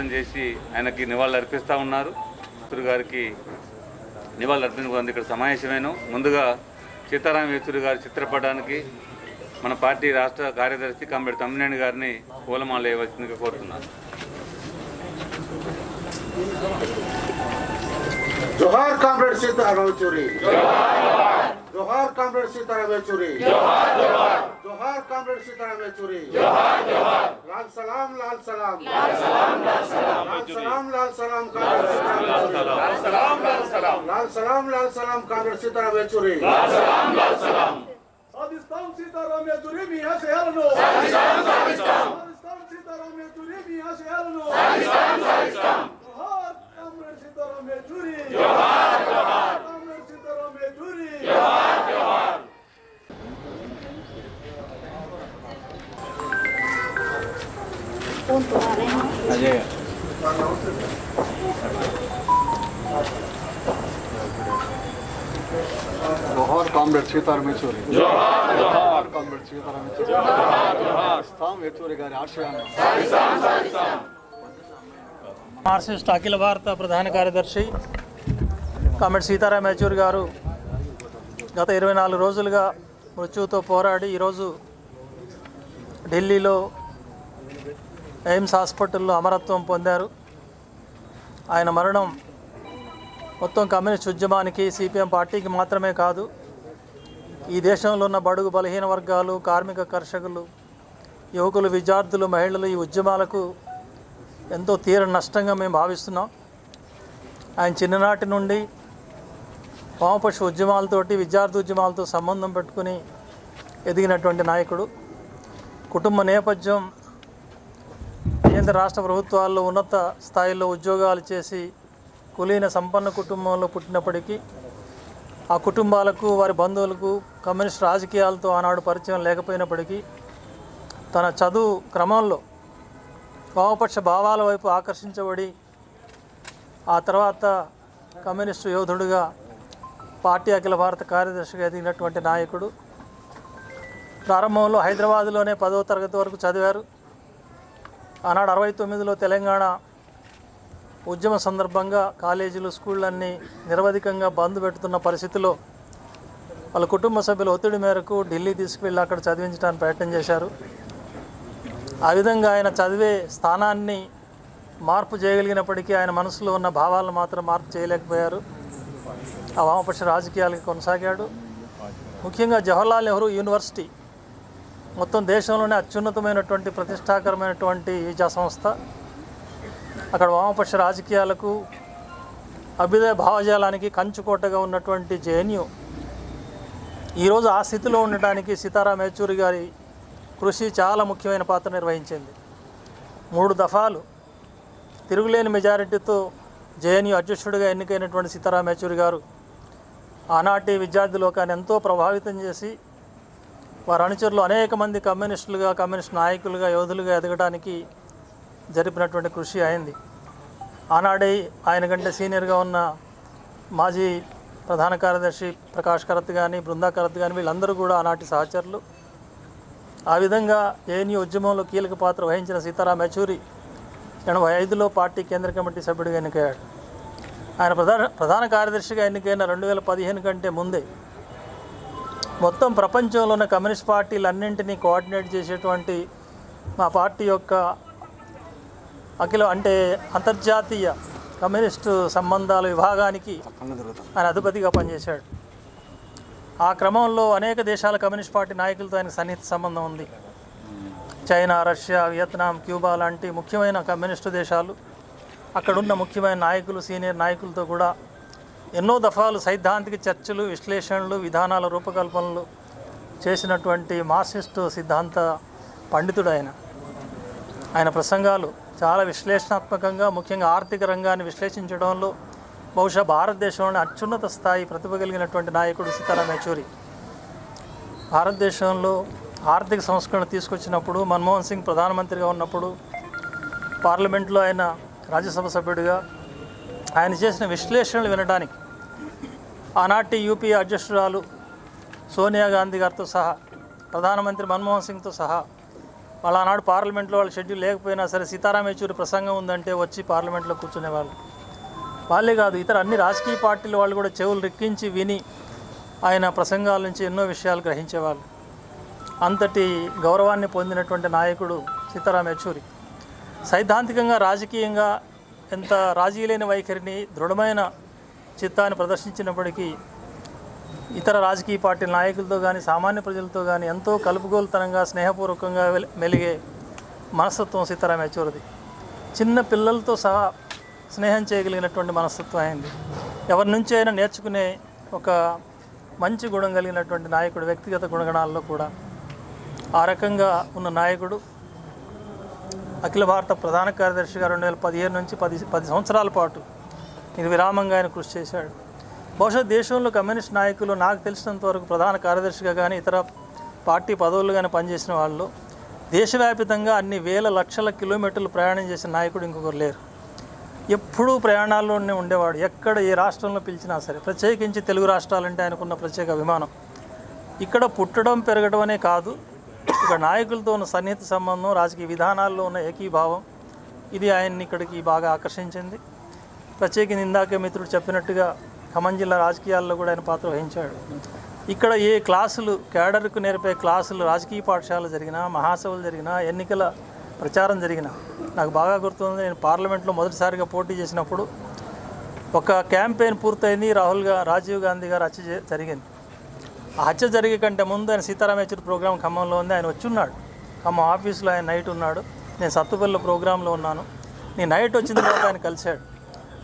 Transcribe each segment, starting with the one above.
దివంగతం చేసి ఆయనకి నివాళులు అర్పిస్తూ ఉన్నారు. యేచూరి గారికి నివాళులు అర్పించుకుంది ఇక్కడ సమావేశమైన. ముందుగా సీతారాం యేచూరి గారి చిత్రపటానికి మన పార్టీ రాష్ట్ర కార్యదర్శి కంబెడి తమ్మినేని గారిని పూలమాల వేయవలసిందిగా కోరుతున్నాను. జోహార్ కామ్రేడ్ సీతారాం యేచూరి జోహార్ కామ్రేడ్ సీతారాం యేచూరి జోహార్ కామ్రేడ్ సీతారాం యేచూరి లాల్ సలాం లాల్ సలాం లాల్ సలాం లాల్ సలాం కామ్రేడ్ సీతారాం యేచూరి. లాల్ సలాం లాల్ సలాం కామ్రేడ్ సీతారాం యేచూరి సాధిస్తాం సీతారాం యచూరి మీ ఆశయాలను సాధిస్తాం సీతారాం యచూరి మీ ఆశయాలను జోహార్ జోహార్ కామ్రేడ్ సీతారాం యేచూరి జోహార్ కామ్రేడ్ సీతారాం యేచూరి పాకిస్తాన్ యేచూరి గారి ఆశయాన్ని. మార్క్సిస్ట్ అఖిల భారత ప్రధాన కార్యదర్శి కామెడ్ సీతారాం యచూరి గారు గత ఇరవై నాలుగు రోజులుగా మృత్యువుతో పోరాడి ఈరోజు ఢిల్లీలో ఎయిమ్స్ హాస్పిటల్లో అమరత్వం పొందారు. ఆయన మరణం మొత్తం కమ్యూనిస్ట్ ఉద్యమానికి సిపిఎం పార్టీకి మాత్రమే కాదు ఈ దేశంలో ఉన్న బడుగు బలహీన వర్గాలు కార్మిక కర్షకులు యువకులు విద్యార్థులు మహిళలు ఈ ఉద్యమాలకు ఎంతో తీర నష్టంగా మేము భావిస్తున్నాం. ఆయన చిన్ననాటి నుండి వామపక్ష ఉద్యమాలతోటి విద్యార్థి ఉద్యమాలతో సంబంధం పెట్టుకుని ఎదిగినటువంటి నాయకుడు. కుటుంబ నేపథ్యం కేంద్ర రాష్ట్ర ప్రభుత్వాల్లో ఉన్నత స్థాయిలో ఉద్యోగాలు చేసి కులీన సంపన్న కుటుంబంలో పుట్టినప్పటికీ ఆ కుటుంబాలకు వారి బంధువులకు కమ్యూనిస్ట్ రాజకీయాలతో ఆనాడు పరిచయం లేకపోయినప్పటికీ తన చదువు క్రమంలో వామపక్ష భావాల వైపు ఆకర్షించబడి ఆ తర్వాత కమ్యూనిస్టు యోధుడుగా పార్టీ అఖిల భారత కార్యదర్శిగా ఎదిగినటువంటి నాయకుడు. ప్రారంభంలో హైదరాబాదులోనే పదవ తరగతి వరకు చదివారు. ఆనాడు అరవై తొమ్మిదిలో తెలంగాణ ఉద్యమ సందర్భంగా కాలేజీలు స్కూళ్ళన్నీ నిరవధికంగా బంద్ పెడుతున్న పరిస్థితిలో వాళ్ళ కుటుంబ సభ్యుల ఒత్తిడి మేరకు ఢిల్లీ తీసుకువెళ్ళి అక్కడ చదివించడానికి ప్రయత్నం చేశారు. ఆ విధంగా ఆయన చదివే స్థానాన్ని మార్పు చేయగలిగినప్పటికీ ఆయన మనసులో ఉన్న భావాలను మాత్రం మార్పు చేయలేకపోయారు. ఆ వామపక్ష రాజకీయాలకి కొనసాగాడు. ముఖ్యంగా జవహర్లాల్ నెహ్రూ యూనివర్సిటీ మొత్తం దేశంలోనే అత్యున్నతమైనటువంటి ప్రతిష్టాకరమైనటువంటి విద్యా సంస్థ. అక్కడ వామపక్ష రాజకీయాలకు అభ్యుదయ భావజాలానికి కంచుకోటగా ఉన్నటువంటి జేఎన్యు ఈరోజు ఆ స్థితిలో ఉండటానికి సీతారాం యేచూరి గారి కృషి చాలా ముఖ్యమైన పాత్ర నిర్వహించింది. మూడు దఫాలు తిరుగులేని మెజారిటీతో జేఎన్యూ అధ్యక్షుడిగా ఎన్నికైనటువంటి సీతారాం యేచూరి గారు ఆనాటి విద్యార్థి లోకాన్ని ఎంతో ప్రభావితం చేసి వారి అనుచరులు అనేక మంది కమ్యూనిస్టులుగా కమ్యూనిస్ట్ నాయకులుగా యోధులుగా ఎదగడానికి జరిపినటువంటి కృషి అయింది. ఆనాడే ఆయన కంటే సీనియర్గా ఉన్న మాజీ ప్రధాన కార్యదర్శి ప్రకాష్ కరత్ కానీ బృందా కరత్ కానీ వీళ్ళందరూ కూడా ఆనాటి సహచరులు. ఆ విధంగా ఏఎన్యూ ఉద్యమంలో కీలక పాత్ర వహించిన సీతారాం యచూరి ఎనభై ఐదులో పార్టీ కేంద్ర కమిటీ సభ్యుడిగా ఎన్నికయ్యాడు. ఆయన ప్రధాన ప్రధాన కార్యదర్శిగా ఎన్నికైన రెండు వేల పదిహేను కంటే ముందే మొత్తం ప్రపంచంలో ఉన్న కమ్యూనిస్ట్ పార్టీలన్నింటినీ కోఆర్డినేట్ చేసేటువంటి మా పార్టీ యొక్క అఖిల అంటే అంతర్జాతీయ కమ్యూనిస్టు సంబంధాల విభాగానికి ఆయన అధిపతిగా పనిచేశాడు. ఆ క్రమంలో అనేక దేశాల కమ్యూనిస్ట్ పార్టీ నాయకులతో ఆయనకు సన్నిహిత సంబంధం ఉంది. చైనా రష్యా వియత్నాం క్యూబా లాంటి ముఖ్యమైన కమ్యూనిస్టు దేశాలు. అక్కడున్న ముఖ్యమైన నాయకులు సీనియర్ నాయకులతో కూడా ఎన్నో దఫాలు సైద్ధాంతిక చర్చలు విశ్లేషణలు విధానాల రూపకల్పనలు చేసినటువంటి మార్క్సిస్టు సిద్ధాంత పండితుడు ఆయన. ఆయన ప్రసంగాలు చాలా విశ్లేషణాత్మకంగా ముఖ్యంగా ఆర్థిక రంగాన్ని విశ్లేషించడంలో బహుశా భారతదేశంలోని అత్యున్నత స్థాయి ప్రతిభ కలిగినటువంటి నాయకుడు సీతారాం యచూరి భారతదేశంలో ఆర్థిక సంస్కరణ తీసుకొచ్చినప్పుడు మన్మోహన్ సింగ్ ప్రధానమంత్రిగా ఉన్నప్పుడు పార్లమెంట్లో ఆయన రాజ్యసభ సభ్యుడిగా ఆయన చేసిన విశ్లేషణలు వినడానికి ఆనాటి యూపీఏ అధ్యక్షురాలు సోనియా గాంధీ గారితో సహా ప్రధానమంత్రి మన్మోహన్ సింగ్తో సహా వాళ్ళ ఆనాడు పార్లమెంట్లో వాళ్ళ షెడ్యూల్ లేకపోయినా సరే సీతారాం యేచూరి ప్రసంగం ఉందంటే వచ్చి పార్లమెంట్లో కూర్చునేవాళ్ళు. వాళ్ళే కాదు ఇతర అన్ని రాజకీయ పార్టీల వాళ్ళు కూడా చెవులు రెక్కించి విని ఆయన ప్రసంగాల నుంచి ఎన్నో విషయాలు గ్రహించేవాళ్ళు. అంతటి గౌరవాన్ని పొందినటువంటి నాయకుడు సీతారాం యెచూరి సైద్ధాంతికంగా రాజకీయంగా ఎంత రాజీ లేని వైఖరిని దృఢమైన చిత్తాన్ని ప్రదర్శించినప్పటికీ ఇతర రాజకీయ పార్టీల నాయకులతో కానీ సామాన్య ప్రజలతో కానీ ఎంతో కలుపుగోలుతనంగా స్నేహపూర్వకంగా మెలిగే మనస్తత్వం సీతారాం యచూరిది చిన్న పిల్లలతో సహా స్నేహం చేయగలిగినటువంటి మనస్తత్వం అయింది. ఎవరి నుంచి అయినా నేర్చుకునే ఒక మంచి గుణం కలిగినటువంటి నాయకుడు వ్యక్తిగత గుణగణాల్లో కూడా ఆ రకంగా ఉన్న నాయకుడు అఖిల భారత ప్రధాన కార్యదర్శిగా రెండు వేల పదిహేను నుంచి పది పది సంవత్సరాల పాటు ఇది విరామంగా ఆయన కృషి చేశాడు. బహుశా దేశంలో కమ్యూనిస్ట్ నాయకులు నాకు తెలిసినంత వరకు ప్రధాన కార్యదర్శిగా కానీ ఇతర పార్టీ పదవులు కానీ పనిచేసిన వాళ్ళు దేశవ్యాపితంగా అన్ని వేల లక్షల కిలోమీటర్లు ప్రయాణం చేసిన నాయకుడు ఇంకొకరు లేరు. ఎప్పుడూ ప్రయాణాల్లోనే ఉండేవాడు. ఎక్కడ ఏ రాష్ట్రంలో పిలిచినా సరే ప్రత్యేకించి తెలుగు రాష్ట్రాలంటే ఆయనకున్న ప్రత్యేక అభిమానం. ఇక్కడ పుట్టడం పెరగడం అనే కాదు ఇక్కడ నాయకులతో ఉన్న సన్నిహిత సంబంధం రాజకీయ విధానాల్లో ఉన్న ఏకీభావం ఇది ఆయన్ని ఇక్కడికి బాగా ఆకర్షించింది. ప్రత్యేకించి ఇందాకే మిత్రుడు చెప్పినట్టుగా ఖమ్మం జిల్లా రాజకీయాల్లో కూడా ఆయన పాత్ర వహించాడు. ఇక్కడ ఏ క్లాసులు కేడర్కు నేర్పే క్లాసులు రాజకీయ పాఠశాలలు జరిగినా మహాసభలు జరిగినా ఎన్నికల ప్రచారం జరిగినా నాకు బాగా గుర్తుంది. నేను పార్లమెంట్లో మొదటిసారిగా పోటీ చేసినప్పుడు ఒక క్యాంపెయిన్ పూర్తయింది. రాహుల్గా రాజీవ్ గాంధీ గారు హత్య జరిగింది. ఆ హత్య జరిగే కంటే ముందు ఆయన సీతారాం యచూరి ప్రోగ్రాం ఖమ్మంలో ఉంది. ఆయన వచ్చి ఉన్నాడు ఖమ్మం ఆఫీస్లో ఆయన నైట్ ఉన్నాడు. నేను సత్తుపల్లి ప్రోగ్రాంలో ఉన్నాను. నేను నైట్ వచ్చిన తర్వాత ఆయన కలిశాడు.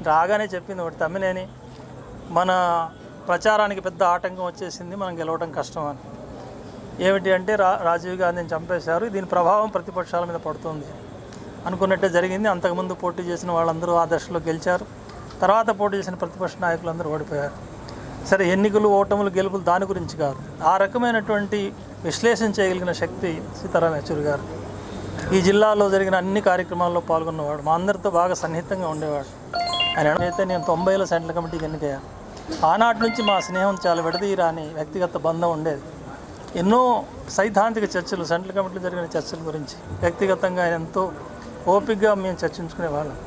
రాగానే చెప్పింది ఒకటి తమ్మినేని మన ప్రచారానికి పెద్ద ఆటంకం వచ్చేసింది మనం గెలవడం కష్టం అని. ఏమిటి అంటే రా రాజీవ్ గాంధీని చంపేశారు. దీని ప్రభావం ప్రతిపక్షాల మీద పడుతుంది. అనుకున్నట్టే జరిగింది. అంతకుముందు పోటీ చేసిన వాళ్ళందరూ ఆ దశలో గెలిచారు. తర్వాత పోటీ చేసిన ప్రతిపక్ష నాయకులందరూ ఓడిపోయారు. సరే ఎన్నికలు ఓటములు గెలుపులు దాని గురించి కాదు. ఆ రకమైనటువంటి విశ్లేషణ చేయగలిగిన శక్తి సీతారాం యచూరి గారు. ఈ జిల్లాలో జరిగిన అన్ని కార్యక్రమాల్లో పాల్గొన్నవాడు మా అందరితో బాగా సన్నిహితంగా ఉండేవాడు. ఆయన అయితే నేను తొంభైలో సెంట్రల్ కమిటీకి ఎన్నికయ్యాను ఆనాటి నుంచి మా స్నేహం చాలా విడదీయరాని వ్యక్తిగత బంధం ఉండేది. ఎన్నో సైద్ధాంతిక చర్చలు సెంట్రల్ కమిటీలో జరిగిన చర్చల గురించి వ్యక్తిగతంగా ఆయన ఎంతో ఓపికగా మేము చర్చించుకునేవాళ్ళం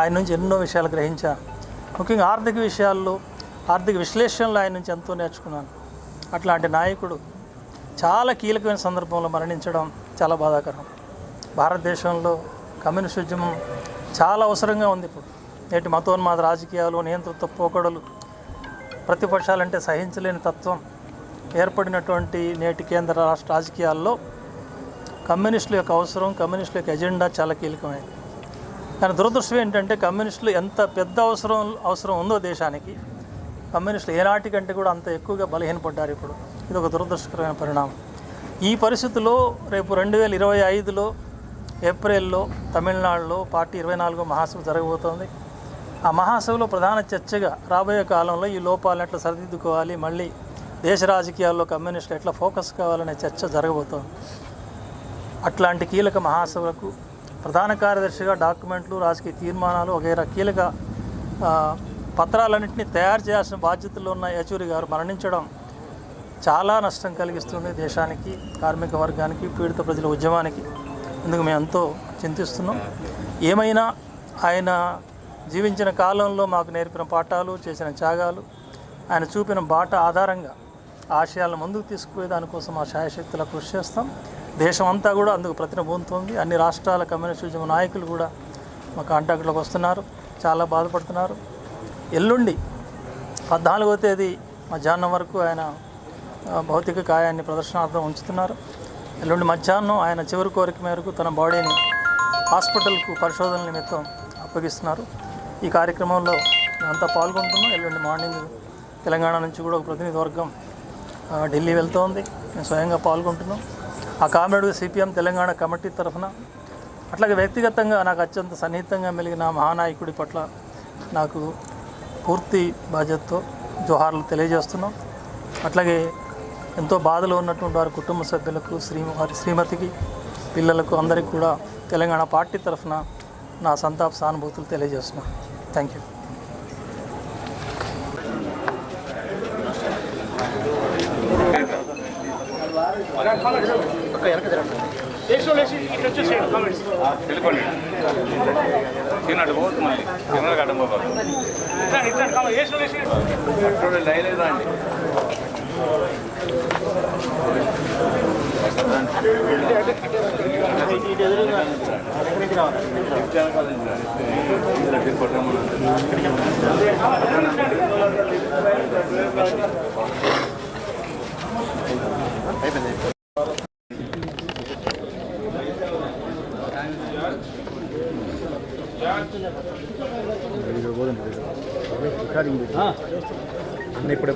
ఆయన నుంచి ఎన్నో విషయాలు గ్రహించాను ముఖ్యంగా ఆర్థిక విషయాల్లో ఆర్థిక విశ్లేషణలో ఆయన నుంచి ఎంతో నేర్చుకున్నాను. అట్లాంటి నాయకుడు చాలా కీలకమైన సందర్భంలో మరణించడం చాలా బాధాకరం. భారతదేశంలో కమ్యూనిస్ట్ ఉద్యమం చాలా అవసరంగా ఉంది ఇప్పుడు. నేటి మతోన్మాద రాజకీయాలు నియంతృత్వ పోకడలు ప్రతిపక్షాలంటే సహించలేని తత్వం ఏర్పడినటువంటి నేటి కేంద్ర రాష్ట్ర రాజకీయాల్లో కమ్యూనిస్టుల యొక్క అవసరం కమ్యూనిస్టుల యొక్క ఎజెండా చాలా కీలకమైనది. కానీ దురదృష్టం ఏంటంటే కమ్యూనిస్టులు ఎంత పెద్ద అవసరం అవసరం ఉందో దేశానికి కమ్యూనిస్టులు ఏనాటి కంటే కూడా అంత ఎక్కువగా బలహీనపడ్డారు ఇప్పుడు. ఇది ఒక దురదృష్టకరమైన పరిణామం. ఈ పరిస్థితుల్లో రేపు రెండు వేల ఇరవై ఐదులో ఏప్రిల్లో తమిళనాడులో పార్టీ ఇరవై నాలుగో మహాసభ జరగబోతోంది. ఆ మహాసభలో ప్రధాన చర్చగా రాబోయే కాలంలో ఈ లోపాలను ఎట్లా సరిదిద్దుకోవాలి మళ్ళీ దేశ రాజకీయాల్లో కమ్యూనిస్టులు ఎట్లా ఫోకస్ కావాలనే చర్చ జరగబోతోంది. అట్లాంటి కీలక మహాసభలకు ప్రధాన కార్యదర్శిగా డాక్యుమెంట్లు రాజకీయ తీర్మానాలు వగైరా కీలక పత్రాలన్నింటినీ తయారు చేయాల్సిన బాధ్యతలు ఉన్న యచూరి గారు మరణించడం చాలా నష్టం కలిగిస్తుంది దేశానికి కార్మిక వర్గానికి పీడిత ప్రజల ఉద్యమానికి. ఇందుకు మేము ఎంతో చింతిస్తున్నాం. ఏమైనా ఆయన జీవించిన కాలంలో మాకు నేర్పిన పాఠాలు చేసిన త్యాగాలు ఆయన చూపిన బాట ఆధారంగా ఆశయాలను ముందుకు తీసుకుపోయే దానికోసం మా శాయశక్తుల కృషి చేస్తాం. దేశం అంతా కూడా అందుకు ప్రతినబూతుంది అన్ని రాష్ట్రాల కమ్యూనిస్ట్ ఉద్యమ నాయకులు కూడా మా కాంటాక్ట్లోకి వస్తున్నారు. చాలా బాధపడుతున్నారు. ఎల్లుండి పద్నాలుగో తేదీ మధ్యాహ్నం వరకు ఆయన భౌతిక కాయాన్ని ప్రదర్శనార్థం ఉంచుతున్నారు. ఎల్లుండి మధ్యాహ్నం ఆయన చివరి కోరిక మేరకు తన బాడీని హాస్పిటల్కు పరిశోధన నిమిత్తం అప్పగిస్తున్నారు. ఈ కార్యక్రమంలో మేమంతా పాల్గొంటున్నాం. ఎల్లుండి మార్నింగ్ తెలంగాణ నుంచి కూడా ఒక ప్రతినిధి వర్గం ఢిల్లీ వెళ్తోంది. మేము స్వయంగా పాల్గొంటున్నాం. ఆ కామ్రేడ్ సిపిఎం తెలంగాణ కమిటీ తరఫున అట్లాగే వ్యక్తిగతంగా నాకు అత్యంత సన్నిహితంగా మెలిగిన మహానాయకుడి పట్ల నాకు పూర్తి బాధ్యతతో జోహార్లు తెలియజేస్తున్నాం. అట్లాగే ఎంతో బాధలో ఉన్నటువంటి వారి కుటుంబ సభ్యులకు శ్రీ వారి శ్రీమతికి పిల్లలకు అందరికీ కూడా తెలంగాణ పార్టీ తరఫున నా సంతాప సానుభూతులు తెలియజేస్తున్నాను థ్యాంక్ యూ. అక్క వెనక జరగండి వెళ్ళిపోండి. తిన్నాడు పోతుంది మళ్ళీ. తిన్నాడు గడ్డం పోవాలి అక్కడ లైన్ లేదా అండి. అన్న ఇప్పుడే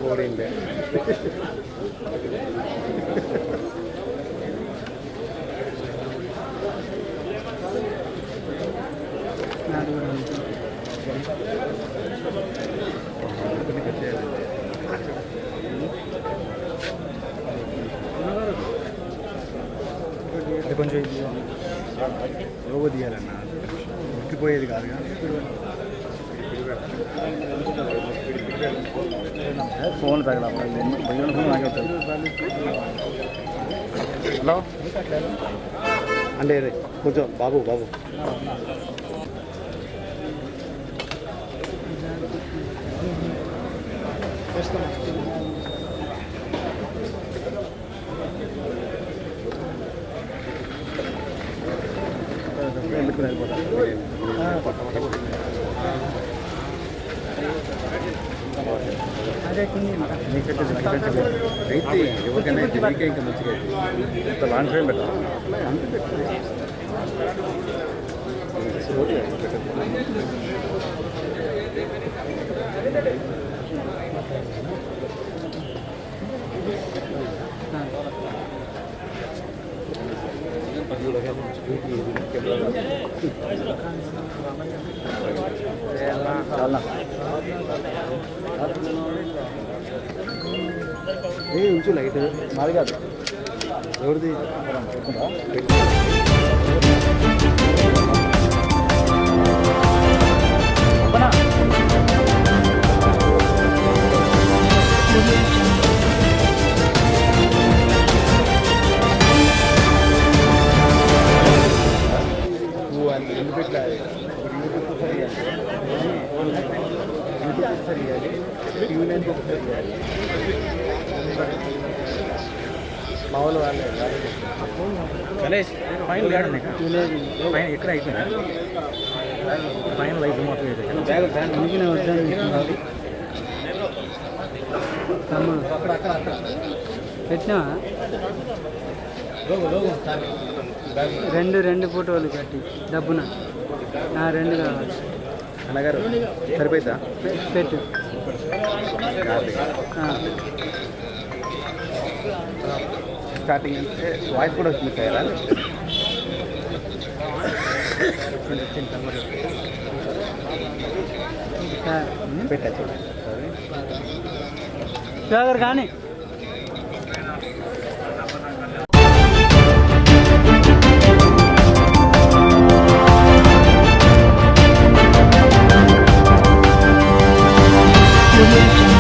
పోయింది ఇది కొంచెం ఇది లోగో తీయాలన్న. ఉక్కిపోయేది కాదుగా. Phone phone hello? అంటే కొంచెం బాబు బాబు. పెట్టుకుని అయితే ఎవరికైనా నీకే ఇంకా మంచిగా అయితే. లాంగ్ టైం పెట్టాలి ఏ ఉంచు లైట్ మాది కాదు ఎవరిది నువ్వు మా వాళ్ళు గణేష్ ఫైన్ ఫైన్ ఎక్కడ అయిపోయింది? ఫైన్ లైఫ్ మొత్తం వద్దని అక్కడ పెట్టినా రెండు రెండు ఫోటోలు కట్టి డబ్బున. రెండు కావాలి. అన్నగారు సరిపోయిందా? పెట్టు. స్టార్టింగ్ అంటే వాయిస్ కూడా వచ్చింది సార్. పెట్టా చూడండి సాగర్ కానీ. Audio Jungle.